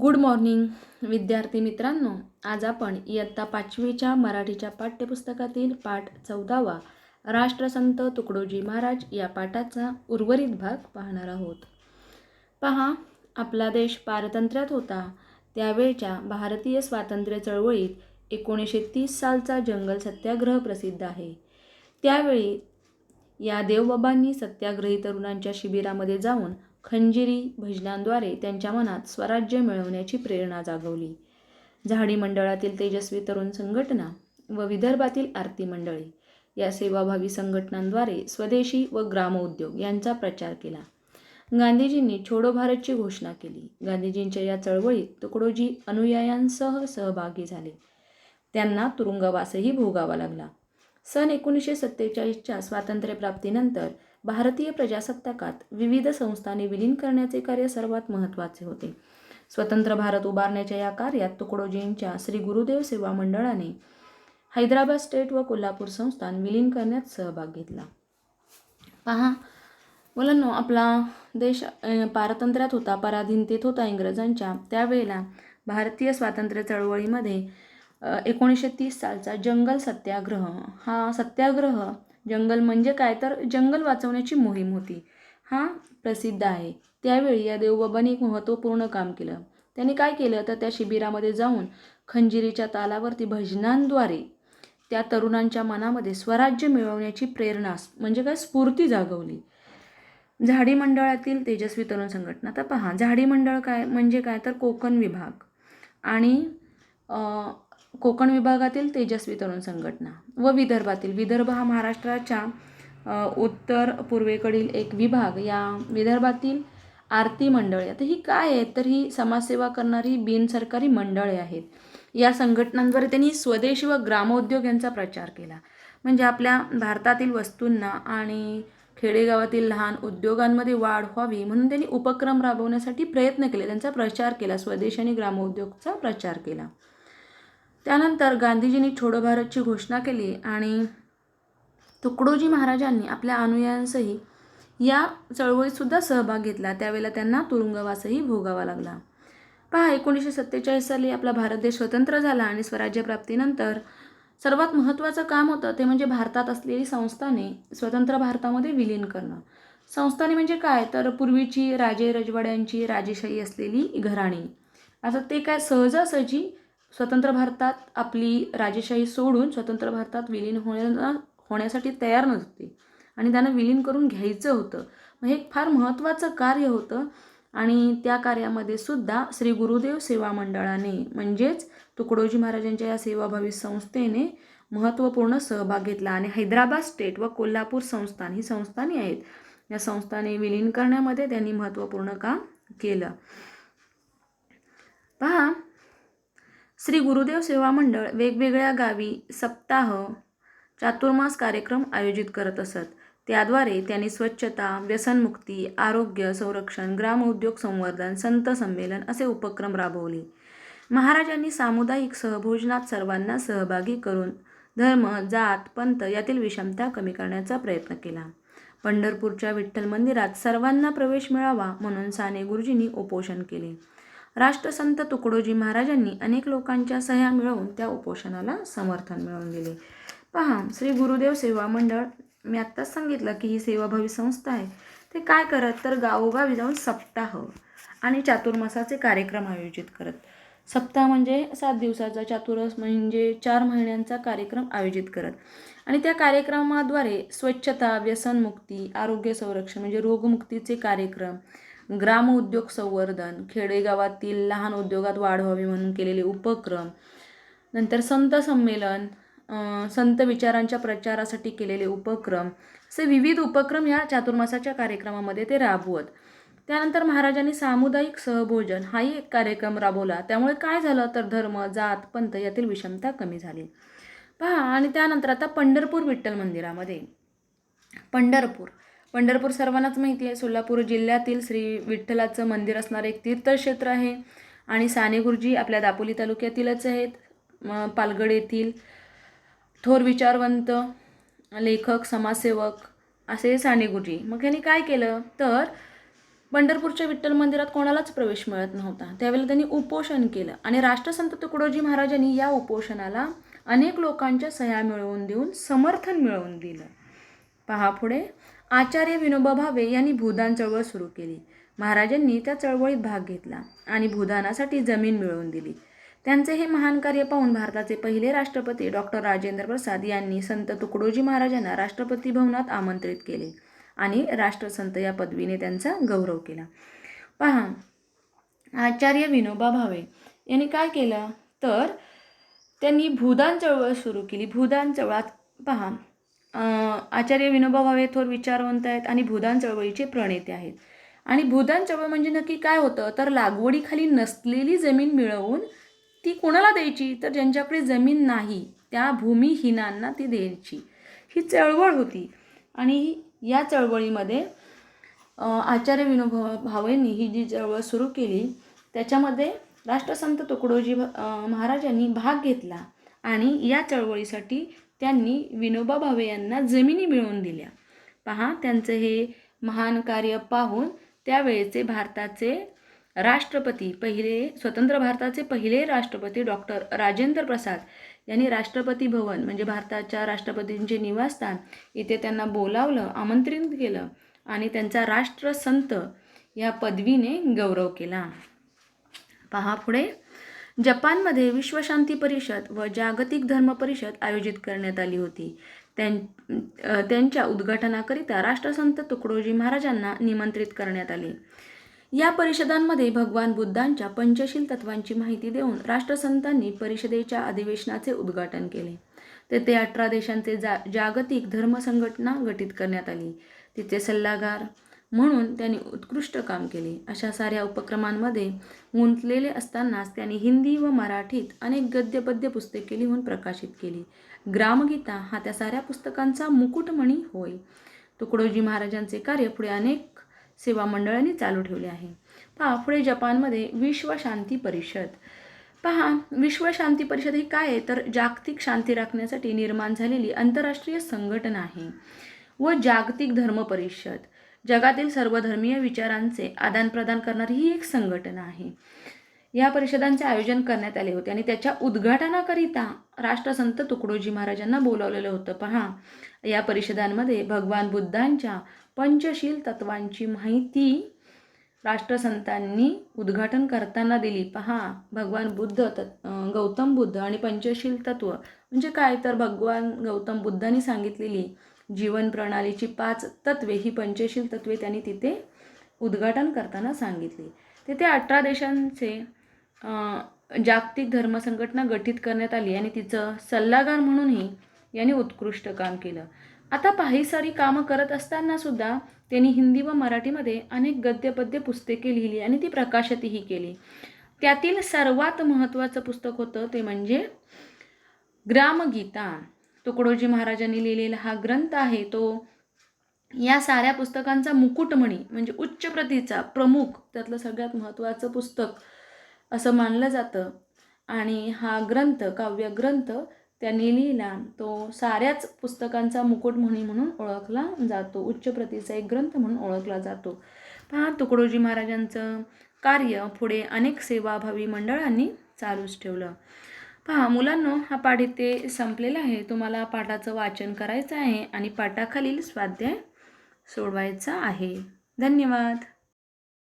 Good morning विद्यार्थी मित्रांनो. आज आपण इयत्ता पाचवीच्या मराठीच्या पाठ्यपुस्तकातील पाठ चौदावा राष्ट्रसंत तुकडोजी महाराज या पाठाचा उर्वरित भाग पाहणार आहोत. पहा आपला देश पारतंत्र्यात होता. त्यावेळच्या भारतीय स्वातंत्र्य चळवळीत एकोणीसशे तीस सालचा जंगल सत्याग्रह प्रसिद्ध आहे. त्यावेळी या देवबाबांनी सत्याग्रही तरुणांच्या शिबिरामध्ये जाऊन खंजिरी भजनांद्वारे त्यांच्या मनात स्वराज्य मिळवण्याची प्रेरणा जागवली. झाडी मंडळातील तेजस्वी तरुण संघटना व विदर्भातील आरती मंडळी या सेवाभावी संघटनांद्वारे स्वदेशी व ग्रामोद्योग यांचा प्रचार केला. गांधीजींनी छोडो भारतची घोषणा केली. गांधीजींच्या या चळवळीत तुकडोजी अनुयायांसह सहभागी झाले. त्यांना तुरुंगवासही भोगावा लागला. सन एकोणीसशे सत्तेचाळीसच्या स्वातंत्र्यप्राप्तीनंतर भारतीय प्रजासत्ताकात विविध संस्थाने विलीन करण्याचे कार्य सर्वात महत्त्वाचे होते. स्वतंत्र भारत उभारण्याच्या या कार्यात तुकडोजींच्या श्री गुरुदेव सेवा मंडळाने हैदराबाद स्टेट व कोल्हापूर संस्थान विलीन करण्यात सहभाग घेतला. पहा मुलांनो आपला देश पारतंत्र्यात होता पराधीनतेत होता इंग्रजांच्या. त्यावेळेला भारतीय स्वातंत्र्य चळवळीमध्ये एकोणीसशे तीस सालचा जंगल सत्याग्रह हा सत्याग्रह जंगल म्हणजे काय? तर जंगल वाचवण्याची मोहीम होती. हा प्रसिद्ध आहे. त्यावेळी या देवबाबांनी एक महत्त्वपूर्ण काम केलं. त्यांनी काय केलं? तर त्या शिबिरामध्ये जाऊन खंजिरीच्या तालावरती भजनांद्वारे त्या तरुणांच्या मनामध्ये स्वराज्य मिळवण्याची प्रेरणा म्हणजे काय? स्फूर्ती जागवली. झाडी मंडळातील तेजस्वी तरुण संघटना आता पहा. झाडी मंडळ काय? म्हणजे काय? तर कोकण विभाग. आणि कोकण विभागातील तेजस्वी तरुण संघटना व विदर्भातील विदर्भ हा महाराष्ट्राच्या उत्तर पूर्वेकडील एक विभाग. या विदर्भातील आरती मंडळे. आता ही काय आहेत? तर ही समाजसेवा करणारी बिनसरकारी मंडळे आहेत. या संघटनांद्वारे त्यांनी स्वदेशी व ग्रामोद्योग यांचा प्रचार केला. म्हणजे आपल्या भारतातील वस्तूंना आणि खेडेगावातील लहान उद्योगांमध्ये वाढ व्हावी म्हणून त्यांनी उपक्रम राबवण्यासाठी प्रयत्न केले. त्यांचा प्रचार केला. स्वदेशी आणि ग्रामोद्योगचा प्रचार केला. त्यानंतर गांधीजींनी छोडो भारतची घोषणा केली आणि तुकडोजी महाराजांनी आपल्या अनुयायांसही या चळवळीतसुद्धा सहभाग घेतला. त्यावेळेला त्यांना तुरुंगवासही भोगावा लागला. पहा एकोणीसशे सत्तेचाळीस साली आपला भारत देश स्वतंत्र झाला आणि स्वराज्यप्राप्तीनंतर सर्वात महत्त्वाचं काम होतं ते म्हणजे भारतात असलेली संस्थाने स्वतंत्र भारतामध्ये विलीन करणं. संस्थाने म्हणजे काय? तर पूर्वीची राजे रजवाड्यांची राजेशाही असलेली घराणी. आता ते काय सहजासहजी स्वतंत्र भारतात आपली राजेशाही सोडून स्वतंत्र भारतात विलीन होण्या होण्यासाठी तयार नसते आणि त्यांना विलीन करून घ्यायचं होतं. मग हे फार महत्त्वाचं कार्य होतं. आणि त्या कार्यामध्ये सुद्धा श्री गुरुदेव सेवा मंडळाने म्हणजेच तुकडोजी महाराजांच्या या सेवाभावी संस्थेने महत्त्वपूर्ण सहभाग घेतला. आणि हैदराबाद स्टेट व कोल्हापूर संस्थान ही संस्थाने आहेत. या संस्थाने विलीन करण्यामध्ये त्यांनी महत्त्वपूर्ण काम केलं. पहा श्री गुरुदेव सेवा मंडळ वेगवेगळ्या गावी सप्ताह चातुर्मास कार्यक्रम आयोजित करत असत. त्याद्वारे त्यांनी स्वच्छता व्यसनमुक्ती आरोग्य संरक्षण ग्रामोद्योग संवर्धन संत संमेलन असे उपक्रम राबवले. महाराजांनी सामुदायिक सहभोजनात सर्वांना सहभागी करून धर्म जात पंथ यातील विषमता कमी करण्याचा प्रयत्न केला. पंढरपूरच्या विठ्ठल मंदिरात सर्वांना प्रवेश मिळावा म्हणून साने गुरुजींनी उपोषण केले. राष्ट्रसंत तुकडोजी महाराजांनी अनेक लोकांच्या सह्या मिळवून त्या उपोषणाला समर्थन मिळवून दिले. पहा श्री गुरुदेव सेवा मंडळ मी आत्ताच सांगितलं की ही सेवाभावी संस्था आहे. ते काय करत? तर गावोगावी जाऊन सप्ताह आणि चातुर्मासाचे कार्यक्रम आयोजित करत. सप्ताह म्हणजे सात दिवसाचा चातुर्मास म्हणजे चार महिन्यांचा कार्यक्रम आयोजित करत. आणि त्या कार्यक्रमाद्वारे स्वच्छता व्यसनमुक्ती आरोग्य संरक्षण म्हणजे रोगमुक्तीचे कार्यक्रम ग्राम उद्योग संवर्धन खेडेगावातील लहान उद्योगात वाढ व्हावी म्हणून केलेले उपक्रम नंतर संत संमेलन संत विचारांच्या प्रचारासाठी केलेले उपक्रम असे विविध उपक्रम या चातुर्मासाच्या कार्यक्रमामध्ये ते राबवत. त्यानंतर महाराजांनी सामुदायिक सहभोजन हाही एक कार्यक्रम राबवला. त्यामुळे काय झालं तर धर्म जात पंथ यातील विषमता कमी झाली. पहा आणि त्यानंतर आता पंढरपूर विठ्ठल मंदिरामध्ये. पंढरपूर. पंढरपूर सर्वांनाच माहिती आहे. सोलापूर जिल्ह्यातील श्री विठ्ठलाचं मंदिर असणारं एक तीर्थक्षेत्र आहे. आणि साने गुरुजी आपल्या दापोली तालुक्यातीलच आहेत. पालगड येथील थोर विचारवंत लेखक समाजसेवक असे साने गुरुजी. मग यांनी काय केलं? तर पंढरपूरच्या विठ्ठल मंदिरात कोणालाच प्रवेश मिळत नव्हता. त्यावेळेला त्यांनी उपोषण केलं. आणि राष्ट्रसंत तुकडोजी महाराजांनी या उपोषणाला अनेक लोकांच्या सह्या मिळवून देऊन समर्थन मिळवून दिलं. पहा पुढे. आचार्य विनोबा भावे यांनी भूदान चळवळ सुरू केली. महाराजांनी त्या चळवळीत भाग घेतला आणि भूदानासाठी जमीन मिळवून दिली. त्यांचे हे महान कार्य पाहून भारताचे पहिले राष्ट्रपती डॉक्टर राजेंद्र प्रसाद यांनी संत तुकडोजी महाराजांना राष्ट्रपती भवनात आमंत्रित केले आणि राष्ट्रसंत या पदवीने त्यांचा गौरव केला. पहा आचार्य विनोबा भावे यांनी काय केलं? तर त्यांनी भूदान चळवळ सुरू केली. भूदान चळवळात पहा आचार्य विनोबा भावे थोर विचारवंत आहेत आणि भूदान चळवळीचे प्रणेते आहेत. आणि भूदान चळवळ म्हणजे नक्की काय होतं? तर लागवडीखाली नसलेली जमीन मिळवून ती कोणाला द्यायची? तर ज्यांच्याकडे जमीन नाही त्या भूमिहीनांना ती द्यायची. ही चळवळ होती. आणि या चळवळीमध्ये आचार्य विनोबा भावेंनी ही जी चळवळ सुरू केली त्याच्यामध्ये राष्ट्रसंत तुकडोजी भ- महाराजांनी भाग घेतला. आणि या चळवळीसाठी त्यांनी विनोबा भावे यांना जमिनी मिळवून दिल्या. पहा त्यांचं हे महान कार्य पाहून त्यावेळेचे भारताचे राष्ट्रपती पहिले स्वतंत्र भारताचे पहिले राष्ट्रपती डॉक्टर राजेंद्र प्रसाद यांनी राष्ट्रपती भवन म्हणजे भारताच्या राष्ट्रपतींचे निवासस्थान इथे त्यांना बोलावलं आमंत्रित केलं आणि त्यांचा राष्ट्रसंत या पदवीने गौरव केला. पहा पुढे. जपानमध्ये विश्वशांती परिषद व जागतिक धर्म परिषद आयोजित करण्यात आली होती. त्यां त्यांच्या उद्घाटनाकरिता राष्ट्रसंत तुकडोजी महाराजांना निमंत्रित करण्यात आले. या परिषदांमध्ये भगवान बुद्धांच्या पंचशील तत्वांची माहिती देऊन राष्ट्रसंतांनी परिषदेच्या अधिवेशनाचे उद्घाटन केले. तेथे अठरा देशांचे जा जागतिक धर्म संघटना गठीत करण्यात आली. तिचे सल्लागार म्हणून त्यांनी उत्कृष्ट काम केले. अशा साऱ्या उपक्रमांमध्ये गुंतलेले असतानाच त्यांनी हिंदी व मराठीत अनेक गद्यपद्य पुस्तके लिहून प्रकाशित केली. ग्रामगीता हा त्या साऱ्या पुस्तकांचा मुकुटमणी होय. तुकडोजी महाराजांचे कार्य पुढे अनेक सेवा मंडळांनी चालू ठेवले आहे. पहा पुढे जपानमध्ये विश्व शांती परिषद. पहा विश्व शांती परिषद ही काय आहे? तर जागतिक शांती राखण्यासाठी निर्माण झालेली आंतरराष्ट्रीय संघटना आहे व जागतिक धर्म परिषद. जगातील सर्व धर्मीय विचारांचे आदानप्रदान करणारी ही एक संघटना आहे. या परिषदांचे आयोजन करण्यात आले होते आणि त्याच्या उद्घाटनाकरिता राष्ट्रसंत तुकडोजी महाराजांना बोलावलेलं होतं. पहा या परिषदांमध्ये भगवान बुद्धांच्या पंचशील तत्वांची माहिती राष्ट्रसंतांनी उद्घाटन करताना दिली. पहा भगवान बुद्ध तत् गौतम बुद्ध आणि पंचशील तत्व. म्हणजे काय? तर भगवान गौतम बुद्धांनी सांगितलेली जीवन प्रणालीची पाच तत्वे ही पंचशील तत्वे त्यांनी तिथे उद्घाटन करताना सांगितली. तेथे अठरा देशांचे जागतिक धर्म संघटना गठीत करण्यात आली आणि तिचं सल्लागार म्हणूनही यांनी उत्कृष्ट काम केलं. आता पाही सारी कामं करत असताना सुद्धा त्यांनी हिंदी व मराठीमध्ये अनेक गद्यपद्य पुस्तके लिहिली आणि ती प्रकाशितही केली. त्यातील सर्वात महत्त्वाचं पुस्तक होतं ते म्हणजे ग्रामगीता. तुकडोजी महाराजांनी लिहिलेला हा ग्रंथ आहे तो या साऱ्या पुस्तकांचा मुकुटमणी म्हणजे उच्च प्रतीचा प्रमुख त्यातलं सगळ्यात महत्त्वाचं पुस्तक असं मानलं जातं. आणि हा ग्रंथ काव्यग्रंथ त्यांनी लिहिला तो साऱ्याच पुस्तकांचा मुकुटमणी म्हणून ओळखला जातो. उच्च प्रतीचा एक ग्रंथ म्हणून ओळखला जातो. पहा तुकडोजी महाराजांचं कार्य पुढे अनेक सेवाभावी मंडळांनी चालूच ठेवलं. पहा मुलांनो हा पाठ इथे संपलेला आहे. तुम्हाला पाठाचं वाचन करायचं आहे आणि पाठाखालील स्वाध्याय सोडवायचा आहे. धन्यवाद.